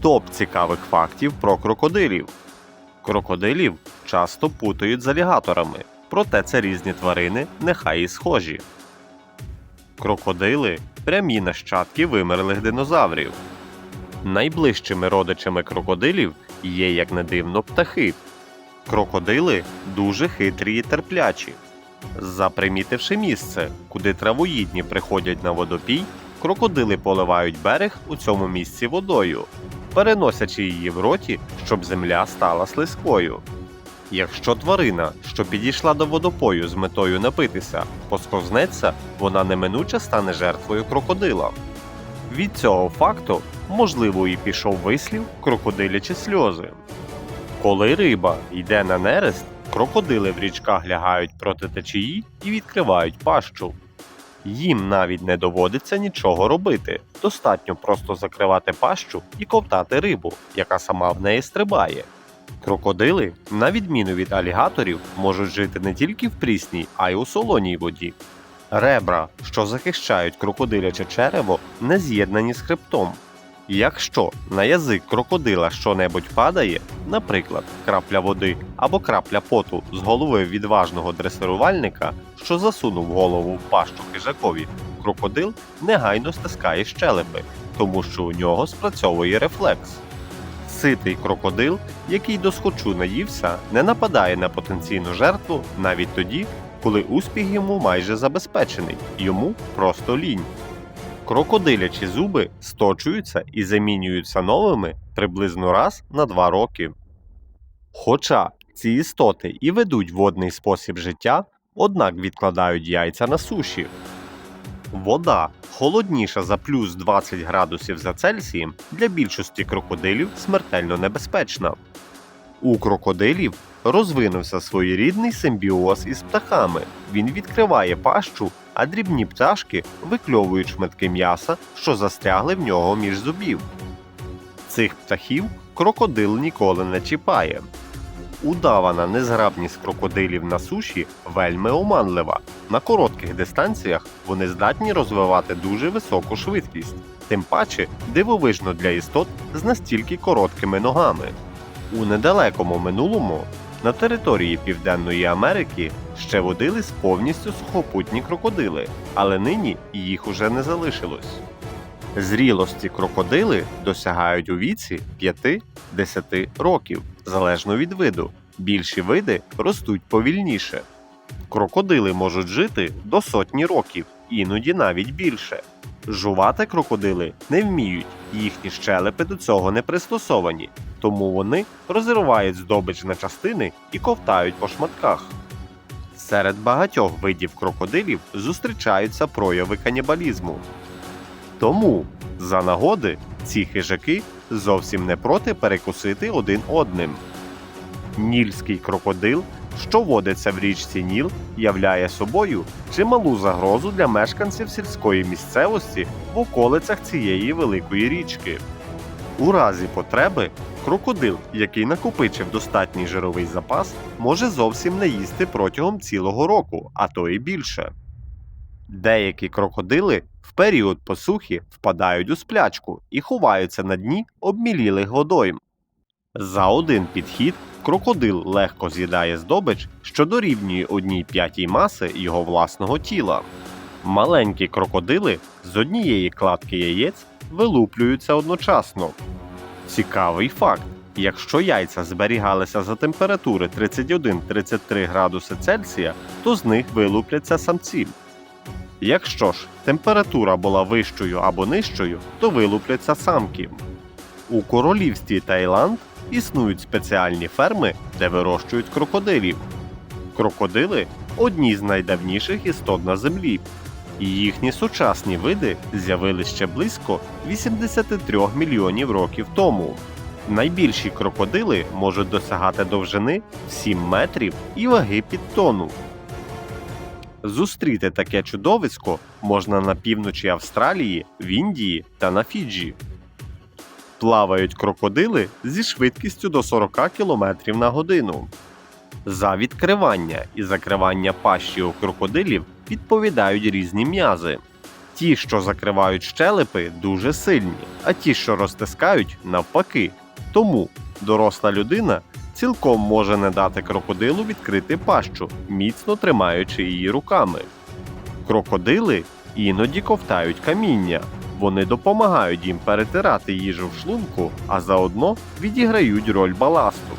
Топ цікавих фактів про крокодилів. Крокодилів часто путають з алігаторами, проте це різні тварини, нехай і схожі. Крокодили прямі нащадки вимерлих динозаврів. Найближчими родичами крокодилів є, як не дивно, птахи. Крокодили дуже хитрі і терплячі. Запримітивши місце, куди травоїдні приходять на водопій, крокодили поливають берег у цьому місці водою, переносячи її в роті, щоб земля стала слизькою. Якщо тварина, що підійшла до водопою з метою напитися, посковзнеться, вона неминуче стане жертвою крокодила. Від цього факту, можливо, і пішов вислів крокодилячі сльози. Коли риба йде на нерест, крокодили в річках лягають проти течії і відкривають пащу. Їм навіть не доводиться нічого робити, достатньо просто закривати пащу і ковтати рибу, яка сама в неї стрибає. Крокодили, на відміну від алігаторів, можуть жити не тільки в прісній, а й у солоній воді. Ребра, що захищають крокодиляче черево, не з'єднані з хребтом. Якщо на язик крокодила щонебудь падає, наприклад, крапля води або крапля поту з голови відважного дресирувальника, що засунув голову в пащу хижакові, крокодил негайно стискає щелепи, тому що у нього спрацьовує рефлекс. Ситий крокодил, який досхочу наївся, не нападає на потенційну жертву навіть тоді, коли успіх йому майже забезпечений, йому просто лінь. Крокодилячі зуби сточуються і замінюються новими приблизно раз на два роки. Хоча ці істоти і ведуть водний спосіб життя, однак відкладають яйця на суші. Вода холодніша за плюс 20 градусів за Цельсієм для більшості крокодилів смертельно небезпечна. У крокодилів розвинувся своєрідний симбіоз із птахами. Він відкриває пащу, а дрібні пташки викльовують шматки м'яса, що застрягли в нього між зубів. Цих птахів крокодил ніколи не чіпає. Удавана незграбність крокодилів на суші вельми оманлива. На коротких дистанціях вони здатні розвивати дуже високу швидкість, тим паче дивовижно для істот з настільки короткими ногами. У недалекому минулому на території Південної Америки ще водились повністю сухопутні крокодили, але нині їх уже не залишилось. Зрілості крокодили досягають у віці 5-10 років, залежно від виду. Більші види ростуть повільніше. Крокодили можуть жити до сотні років, іноді навіть більше. Жувати крокодили не вміють, їхні щелепи до цього не пристосовані, тому вони розривають здобич на частини і ковтають по шматках. Серед багатьох видів крокодилів зустрічаються прояви канібалізму. Тому, за нагоди, ці хижаки зовсім не проти перекусити один одним. Нільський крокодил, що водиться в річці Ніл, являє собою чималу загрозу для мешканців сільської місцевості в околицях цієї великої річки. У разі потреби крокодил, який накопичив достатній жировий запас, може зовсім не їсти протягом цілого року, а то і більше. Деякі крокодили в період посухи впадають у сплячку і ховаються на дні обмілілих водойм. За один підхід крокодил легко з'їдає здобич, що дорівнює одній п'ятій маси його власного тіла. Маленькі крокодили з однієї кладки яєць вилуплюються одночасно. Цікавий факт: якщо яйця зберігалися за температури 31-33 градуси Цельсія, то з них вилупляться самці. Якщо ж температура була вищою або нижчою, то вилупляться самки. У королівстві Таїланд існують спеціальні ферми, де вирощують крокодилів. Крокодили одні з найдавніших істот на землі. Їхні сучасні види з'явились ще близько 83 мільйонів років тому. Найбільші крокодили можуть досягати довжини 7 метрів і ваги під тонну. Зустріти таке чудовисько можна на півночі Австралії, в Індії та на Фіджі. Плавають крокодили зі швидкістю до 40 км на годину. За відкривання і закривання пащі у крокодилів відповідають різні м'язи. Ті, що закривають щелепи, дуже сильні, а ті, що розтискають, навпаки. Тому доросла людина цілком може не дати крокодилу відкрити пащу, міцно тримаючи її руками. Крокодили іноді ковтають каміння. Вони допомагають їм перетирати їжу в шлунку, а заодно відіграють роль баласту.